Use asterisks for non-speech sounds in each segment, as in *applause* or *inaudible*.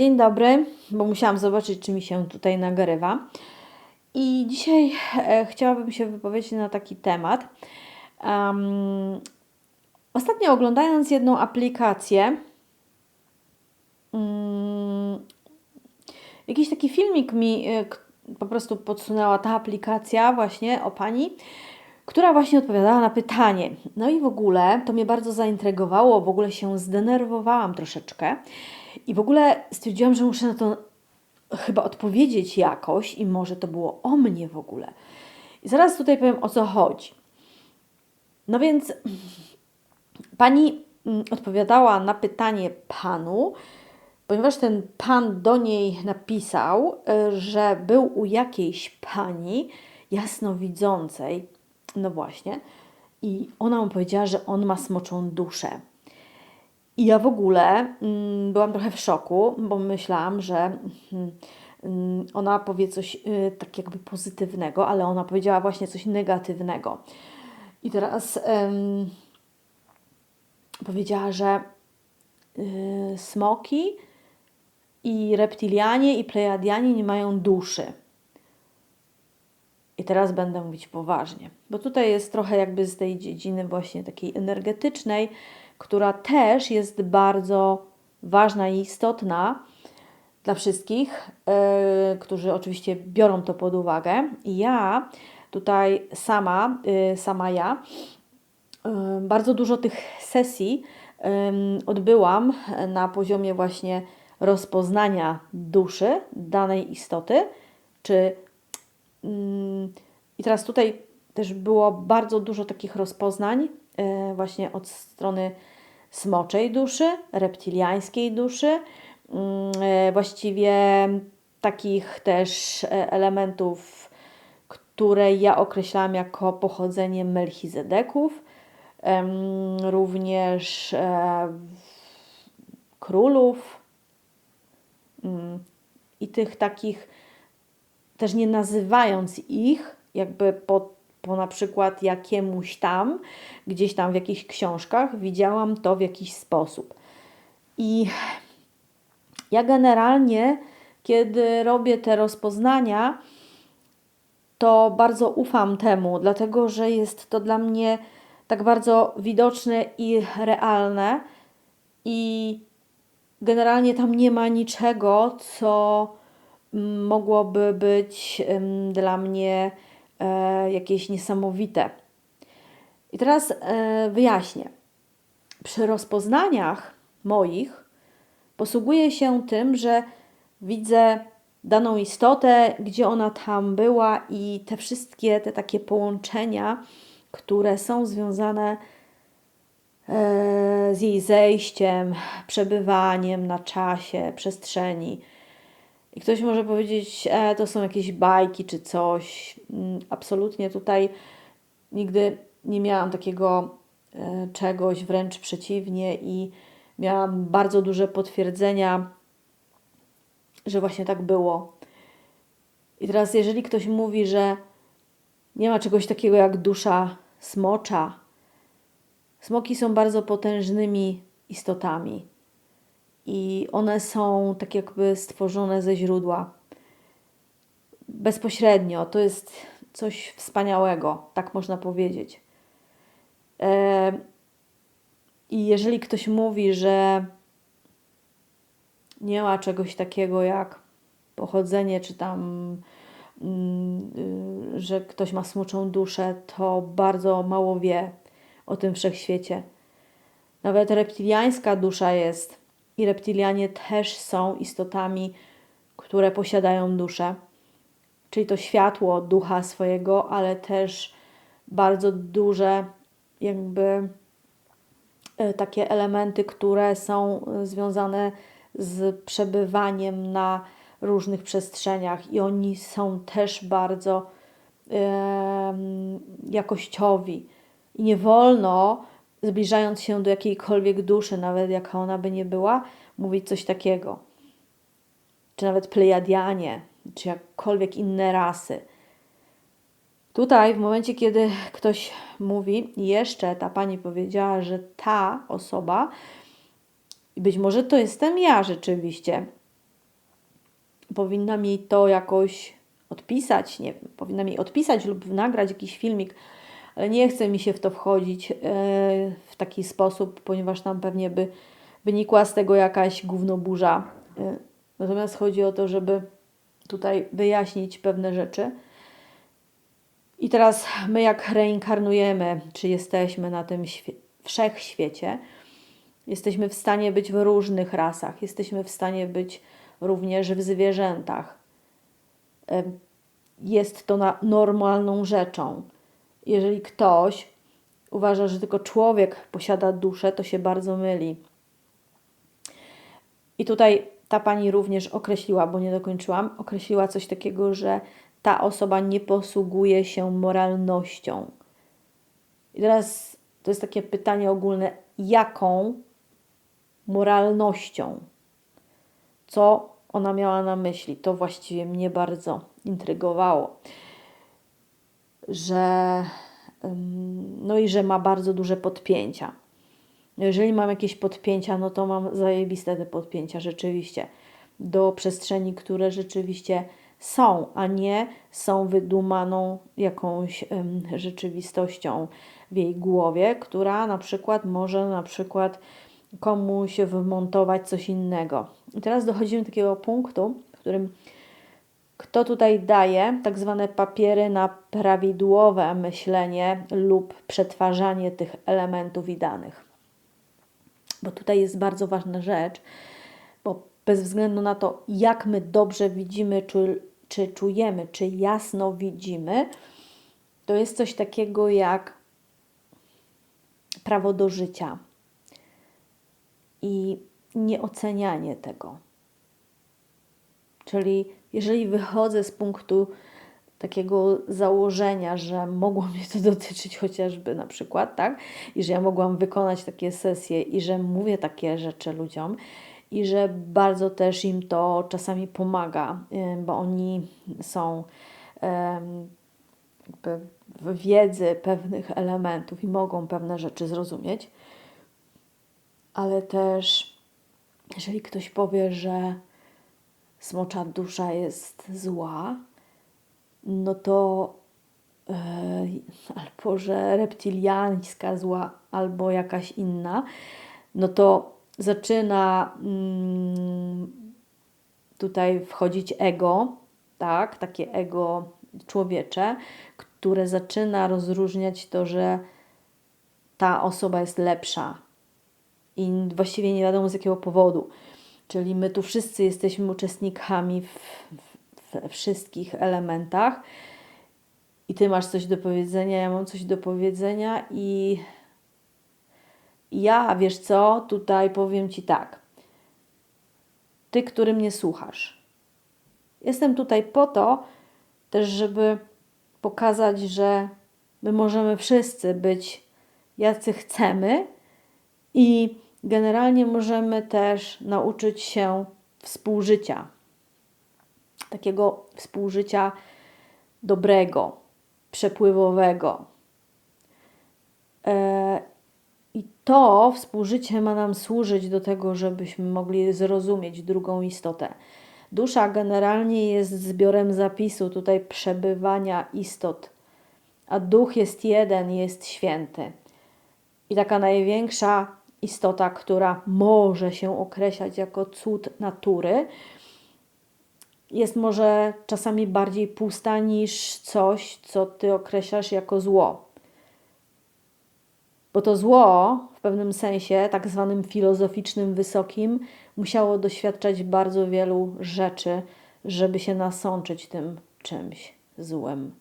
Dzień dobry, bo musiałam zobaczyć, czy mi się tutaj nagrywa. I dzisiaj e, chciałabym się wypowiedzieć na taki temat. Um, ostatnio oglądając jedną aplikację, um, jakiś taki filmik mi e, po prostu podsunęła ta aplikacja właśnie o pani, która właśnie odpowiadała na pytanie. No i w ogóle to mnie bardzo zaintrygowało, w ogóle się zdenerwowałam troszeczkę. I w ogóle stwierdziłam, że muszę na to chyba odpowiedzieć jakoś i może to było o mnie w ogóle. I zaraz tutaj powiem o co chodzi. No więc pani mm, odpowiadała na pytanie panu, ponieważ ten pan do niej napisał, y, że był u jakiejś pani jasnowidzącej, no właśnie, i ona mu powiedziała, że on ma smoczą duszę. I ja w ogóle mm, byłam trochę w szoku, bo myślałam, że mm, ona powie coś y, tak jakby pozytywnego, ale ona powiedziała właśnie coś negatywnego. I teraz ym, powiedziała, że y, smoki i reptilianie i plejadianie nie mają duszy. I teraz będę mówić poważnie, bo tutaj jest trochę jakby z tej dziedziny właśnie takiej energetycznej, która też jest bardzo ważna i istotna dla wszystkich, yy, którzy oczywiście biorą to pod uwagę. I ja tutaj sama, yy, sama ja, yy, bardzo dużo tych sesji odbyłam na poziomie właśnie rozpoznania duszy danej istoty, czy i teraz tutaj też było bardzo dużo takich rozpoznań właśnie od strony smoczej duszy, reptiliańskiej duszy, mm, e, właściwie takich też e, elementów, które ja określałam jako pochodzenie Melchizedeków, również e, królów mm, i tych takich, też nie nazywając ich jakby pod po na przykład jakiemuś tam, gdzieś tam w jakichś książkach widziałam to w jakiś sposób. I ja generalnie, kiedy robię te rozpoznania, to bardzo ufam temu, dlatego że jest to dla mnie tak bardzo widoczne i realne, i generalnie tam nie ma niczego, co mogłoby być dla mnie e, jakieś niesamowite. I teraz e, wyjaśnię. Przy rozpoznaniach moich posługuję się tym, że widzę daną istotę, gdzie ona tam była i te wszystkie te takie połączenia, które są związane e, z jej zejściem, przebywaniem na czasie, przestrzeni i ktoś może powiedzieć, e, to są jakieś bajki czy coś. Mm, absolutnie tutaj nigdy nie miałam takiego e, czegoś, wręcz przeciwnie, i miałam bardzo duże potwierdzenia, że właśnie tak było. I teraz, jeżeli ktoś mówi, że nie ma czegoś takiego jak dusza smocza, smoki są bardzo potężnymi istotami i one są tak jakby stworzone ze źródła. Bezpośrednio. To jest coś wspaniałego, tak można powiedzieć. E, I jeżeli ktoś mówi, że nie ma czegoś takiego jak pochodzenie, czy tam, mm, y, że ktoś ma smuczą duszę, to bardzo mało wie o tym wszechświecie. Nawet reptiliańska dusza jest i reptilianie też są istotami, które posiadają duszę, czyli to światło ducha swojego, ale też bardzo duże, jakby e, takie elementy, które są związane z przebywaniem na różnych przestrzeniach, i oni są też bardzo e, jakościowi. I nie wolno zbliżając się do jakiejkolwiek duszy, nawet jaka ona by nie była, mówić coś takiego. Czy nawet plejadianie, czy jakkolwiek inne rasy. Tutaj, w momencie, kiedy ktoś mówi, jeszcze ta pani powiedziała, że ta osoba, być może to jestem ja rzeczywiście, powinna mi to jakoś odpisać, nie wiem, powinna mi odpisać lub nagrać jakiś filmik, nie chce mi się w to wchodzić e, w taki sposób, ponieważ tam pewnie by wynikła z tego jakaś gównoburza. E, natomiast chodzi o to, żeby tutaj wyjaśnić pewne rzeczy. I teraz my, jak reinkarnujemy, czy jesteśmy na tym świe wszechświecie, jesteśmy w stanie być w różnych rasach, jesteśmy w stanie być również w zwierzętach. Jest to normalną rzeczą. Jeżeli ktoś uważa, że tylko człowiek posiada duszę, to się bardzo myli. I tutaj ta pani również określiła, bo nie dokończyłam, określiła coś takiego, że ta osoba nie posługuje się moralnością. I teraz to jest takie pytanie ogólne: jaką moralnością? Co ona miała na myśli? To właściwie mnie bardzo intrygowało. Że, no i że ma bardzo duże podpięcia. Jeżeli mam jakieś podpięcia, no to mam zajebiste te podpięcia rzeczywiście do przestrzeni, które rzeczywiście są, a nie są wydumaną jakąś ym, rzeczywistością w jej głowie, która na przykład może na przykład komuś wmontować coś innego. I teraz dochodzimy do takiego punktu, w którym kto tutaj daje tak zwane papiery na prawidłowe myślenie lub przetwarzanie tych elementów i danych. Bo tutaj jest bardzo ważna rzecz, bo bez względu na to, jak my dobrze widzimy, czy, czy czujemy, czy jasno widzimy, to jest coś takiego jak prawo do życia i nieocenianie tego. Czyli jeżeli wychodzę z punktu takiego założenia, że mogło mnie to dotyczyć chociażby na przykład, tak? I że ja mogłam wykonać takie sesje i że mówię takie rzeczy ludziom i że bardzo też im to czasami pomaga, bo oni są jakby w wiedzy pewnych elementów i mogą pewne rzeczy zrozumieć, ale też jeżeli ktoś powie, że smocza dusza jest zła, no to yy, albo że reptiliańska zła, albo jakaś inna, no to zaczyna mm, tutaj wchodzić ego, tak, takie ego człowiecze, które zaczyna rozróżniać to, że ta osoba jest lepsza i właściwie nie wiadomo z jakiego powodu. Czyli my tu wszyscy jesteśmy uczestnikami w, w, wszystkich elementach i ty masz coś do powiedzenia, ja mam coś do powiedzenia i ja, wiesz co, tutaj powiem ci tak. Ty, który mnie słuchasz. Jestem tutaj po to też, żeby pokazać, że my możemy wszyscy być jacy chcemy i generalnie możemy też nauczyć się współżycia. Takiego współżycia dobrego, przepływowego. E, I to współżycie ma nam służyć do tego, żebyśmy mogli zrozumieć drugą istotę. Dusza generalnie jest zbiorem zapisu tutaj przebywania istot, a duch jest jeden, jest święty. I taka największa istota, która może się określać jako cud natury, jest może czasami bardziej pusta niż coś, co ty określasz jako zło. Bo to zło w pewnym sensie, tak zwanym filozoficznym, wysokim, musiało doświadczać bardzo wielu rzeczy, żeby się nasączyć tym czymś złym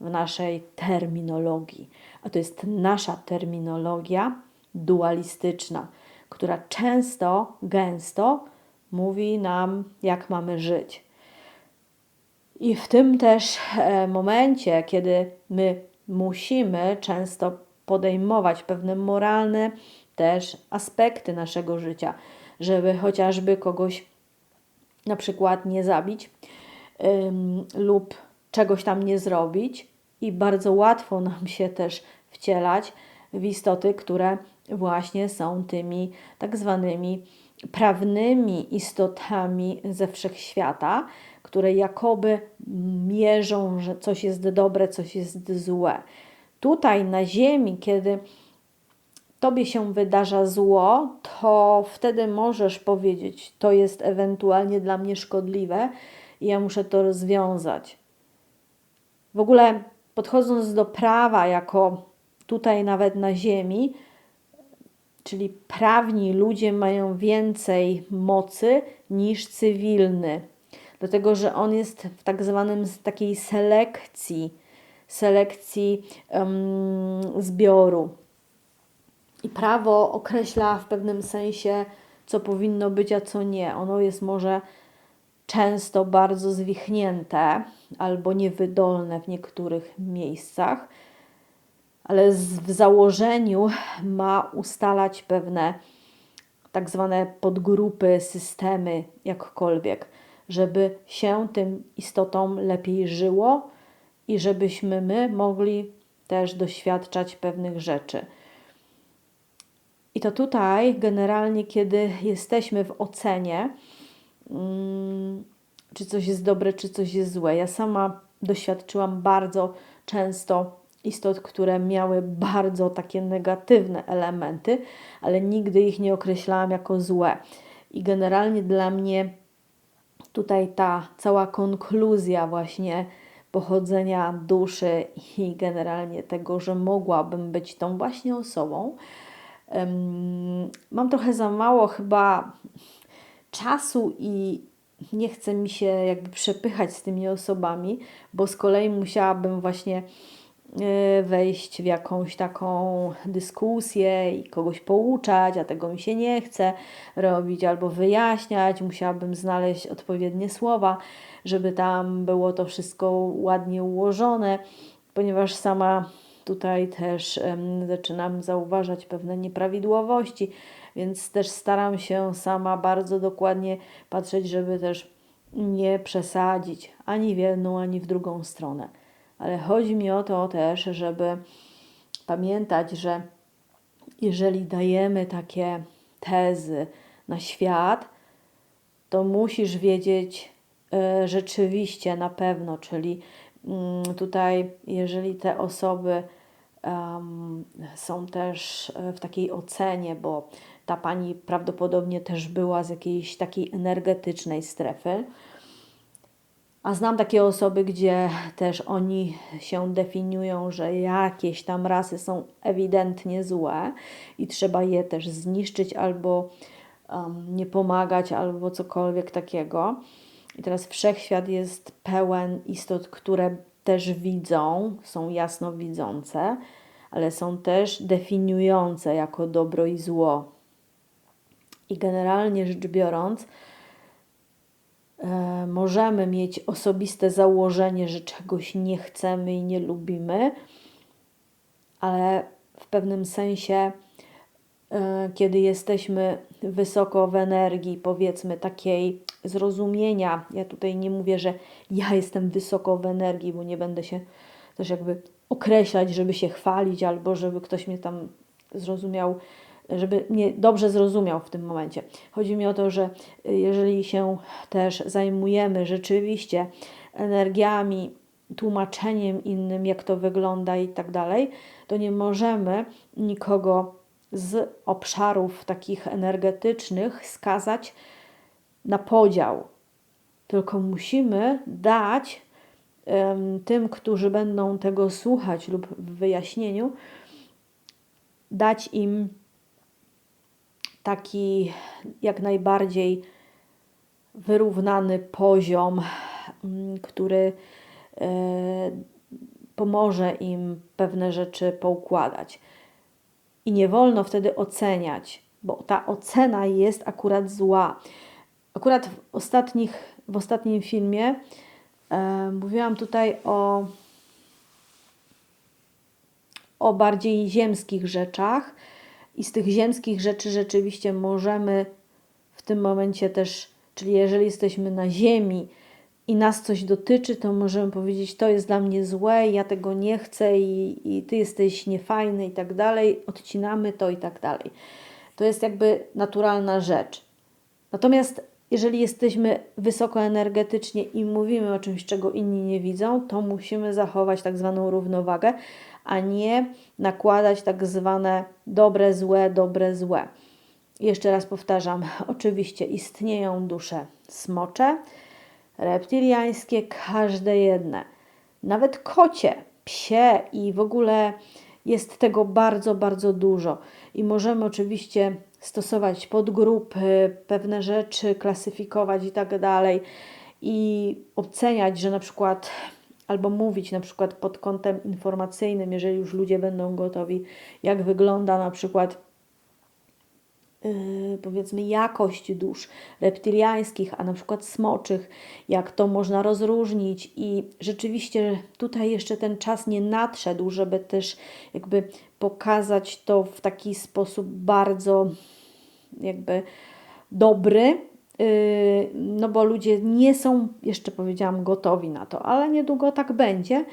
w naszej terminologii. A to jest nasza terminologia dualistyczna, która często, gęsto mówi nam, jak mamy żyć. I w tym też e, momencie, kiedy my musimy często podejmować pewne moralne też aspekty naszego życia, żeby chociażby kogoś na przykład nie zabić ym, lub czegoś tam nie zrobić. I bardzo łatwo nam się też wcielać w istoty, które właśnie są tymi tak zwanymi prawnymi istotami ze wszechświata, które jakoby mierzą, że coś jest dobre, coś jest złe. Tutaj na Ziemi, kiedy tobie się wydarza zło, to wtedy możesz powiedzieć, to jest ewentualnie dla mnie szkodliwe i ja muszę to rozwiązać. W ogóle podchodząc do prawa, jako tutaj nawet na Ziemi, czyli prawni ludzie mają więcej mocy niż cywilny, dlatego że on jest w tak zwanym takiej selekcji, selekcji um, zbioru. I prawo określa w pewnym sensie, co powinno być, a co nie. Ono jest może często bardzo zwichnięte albo niewydolne w niektórych miejscach, ale w założeniu ma ustalać pewne tak zwane podgrupy, systemy, jakkolwiek, żeby się tym istotom lepiej żyło i żebyśmy my mogli też doświadczać pewnych rzeczy. I to tutaj generalnie, kiedy jesteśmy w ocenie, mm, czy coś jest dobre, czy coś jest złe. Ja sama doświadczyłam bardzo często istot, które miały bardzo takie negatywne elementy, ale nigdy ich nie określałam jako złe. I generalnie dla mnie tutaj ta cała konkluzja właśnie pochodzenia duszy i generalnie tego, że mogłabym być tą właśnie osobą, mam trochę za mało chyba czasu i nie chce mi się jakby przepychać z tymi osobami, bo z kolei musiałabym właśnie wejść w jakąś taką dyskusję i kogoś pouczać, a tego mi się nie chce robić, albo wyjaśniać. Musiałabym znaleźć odpowiednie słowa, żeby tam było to wszystko ładnie ułożone, ponieważ sama tutaj też um, zaczynam zauważać pewne nieprawidłowości, więc też staram się sama bardzo dokładnie patrzeć, żeby też nie przesadzić ani w jedną, ani w drugą stronę. Ale chodzi mi o to też, żeby pamiętać, że jeżeli dajemy takie tezy na świat, to musisz wiedzieć y, rzeczywiście na pewno, czyli y, tutaj, jeżeli te osoby są też e, w takiej ocenie, bo ta pani prawdopodobnie też była z jakiejś takiej energetycznej strefy. A znam takie osoby, gdzie też oni się definiują, że jakieś tam rasy są ewidentnie złe i trzeba je też zniszczyć albo um, nie pomagać, albo cokolwiek takiego. I teraz wszechświat jest pełen istot, które też widzą, są jasno widzące, ale są też definiujące jako dobro i zło. I generalnie rzecz biorąc, możemy mieć osobiste założenie, że czegoś nie chcemy i nie lubimy, ale w pewnym sensie, e, kiedy jesteśmy wysoko w energii, powiedzmy takiej zrozumienia, ja tutaj nie mówię, że ja jestem wysoko w energii, bo nie będę się też jakby określać, żeby się chwalić, albo żeby ktoś mnie tam zrozumiał, żeby mnie dobrze zrozumiał w tym momencie. Chodzi mi o to, że jeżeli się też zajmujemy rzeczywiście energiami, tłumaczeniem innym, jak to wygląda i tak dalej, to nie możemy nikogo z obszarów takich energetycznych skazać na podział, tylko musimy dać tym, którzy będą tego słuchać lub w wyjaśnieniu, dać im taki jak najbardziej wyrównany poziom, mm, który e, pomoże im pewne rzeczy poukładać. I nie wolno wtedy oceniać, bo ta ocena jest akurat zła. Akurat w, ostatnich, w ostatnim filmie e, mówiłam tutaj o, o bardziej ziemskich rzeczach i z tych ziemskich rzeczy rzeczywiście możemy w tym momencie też, czyli jeżeli jesteśmy na ziemi, i nas coś dotyczy, to możemy powiedzieć, to jest dla mnie złe, ja tego nie chcę i, i ty jesteś niefajny i tak dalej, odcinamy to i tak dalej. To jest jakby naturalna rzecz. Natomiast jeżeli jesteśmy wysokoenergetycznie i mówimy o czymś, czego inni nie widzą, to musimy zachować tak zwaną równowagę, a nie nakładać tak zwane dobre, złe, dobre, złe. Jeszcze raz powtarzam, *laughs* oczywiście istnieją dusze smocze, reptiliańskie, każde jedne. Nawet kocie, psie i w ogóle jest tego bardzo, bardzo dużo. I możemy oczywiście stosować podgrupy, pewne rzeczy klasyfikować i tak dalej. I oceniać, że na przykład albo mówić na przykład pod kątem informacyjnym, jeżeli już ludzie będą gotowi, jak wygląda na przykład yy, powiedzmy jakość dusz reptiliańskich, a na przykład smoczych, jak to można rozróżnić. I rzeczywiście tutaj jeszcze ten czas nie nadszedł, żeby też jakby pokazać to w taki sposób bardzo jakby dobry, no bo ludzie nie są, jeszcze powiedziałam, gotowi na to, ale niedługo tak będzie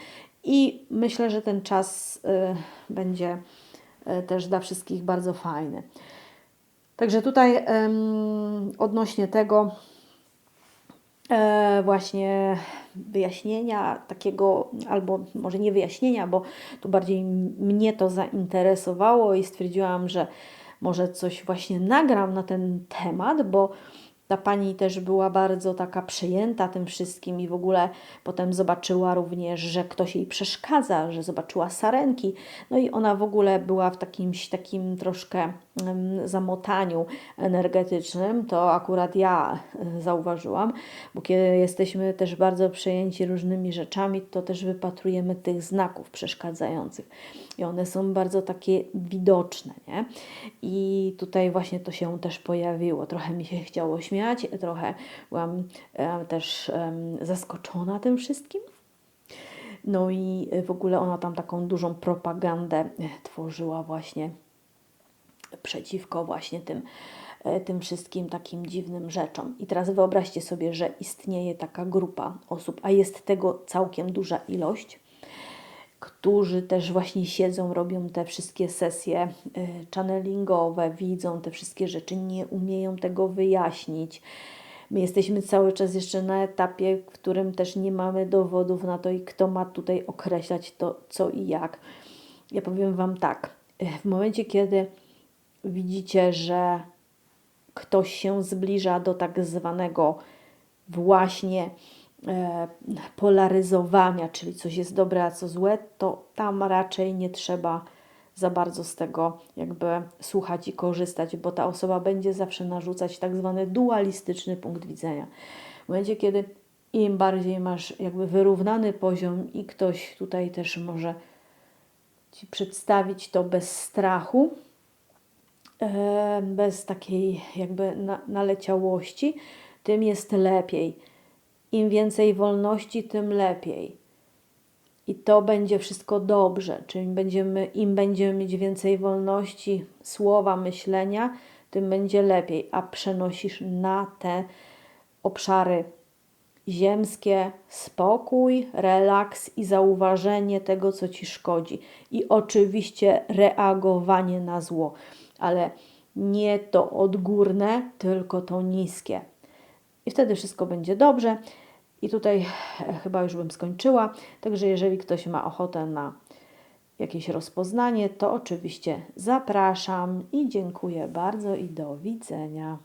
i myślę, że ten czas yy, będzie yy, też dla wszystkich bardzo fajny. Także tutaj odnośnie tego e, właśnie wyjaśnienia takiego, albo może nie wyjaśnienia, bo tu bardziej mnie to zainteresowało i stwierdziłam, że może coś właśnie nagram na ten temat, bo ta pani też była bardzo taka przejęta tym wszystkim i w ogóle potem zobaczyła również, że ktoś jej przeszkadza, że zobaczyła sarenki. No i ona w ogóle była w takimś takim troszkę zamotaniu energetycznym. To akurat ja zauważyłam, bo kiedy jesteśmy też bardzo przejęci różnymi rzeczami, to też wypatrujemy tych znaków przeszkadzających. I one są bardzo takie widoczne, nie? I tutaj właśnie to się też pojawiło. Trochę mi się chciało śmiać śmiać, trochę byłam też zaskoczona tym wszystkim. No i w ogóle ona tam taką dużą propagandę e, tworzyła właśnie przeciwko właśnie tym, e, tym wszystkim takim dziwnym rzeczom. I teraz wyobraźcie sobie, że istnieje taka grupa osób, a jest tego całkiem duża ilość, którzy też właśnie siedzą, robią te wszystkie sesje e, channelingowe, widzą te wszystkie rzeczy, nie umieją tego wyjaśnić. My jesteśmy cały czas jeszcze na etapie, w którym też nie mamy dowodów na to, i kto ma tutaj określać to, co i jak. Ja powiem Wam tak, e, w momencie, kiedy widzicie, że ktoś się zbliża do tak zwanego właśnie E, polaryzowania, czyli coś jest dobre, a co złe, to tam raczej nie trzeba za bardzo z tego jakby słuchać i korzystać, bo ta osoba będzie zawsze narzucać tak zwany dualistyczny punkt widzenia. W momencie, kiedy im bardziej masz jakby wyrównany poziom i ktoś tutaj też może Ci przedstawić to bez strachu, bez takiej jakby naleciałości, tym jest lepiej im więcej wolności, tym lepiej. I to będzie wszystko dobrze. Czyli będziemy, im będziemy mieć więcej wolności słowa, myślenia, tym będzie lepiej. A przenosisz na te obszary ziemskie spokój, relaks i zauważenie tego, co ci szkodzi. I oczywiście reagowanie na zło, ale nie to odgórne, tylko to niskie. I wtedy wszystko będzie dobrze. I tutaj chyba już bym skończyła. Także jeżeli ktoś ma ochotę na jakieś rozpoznanie, to oczywiście zapraszam i dziękuję bardzo i do widzenia.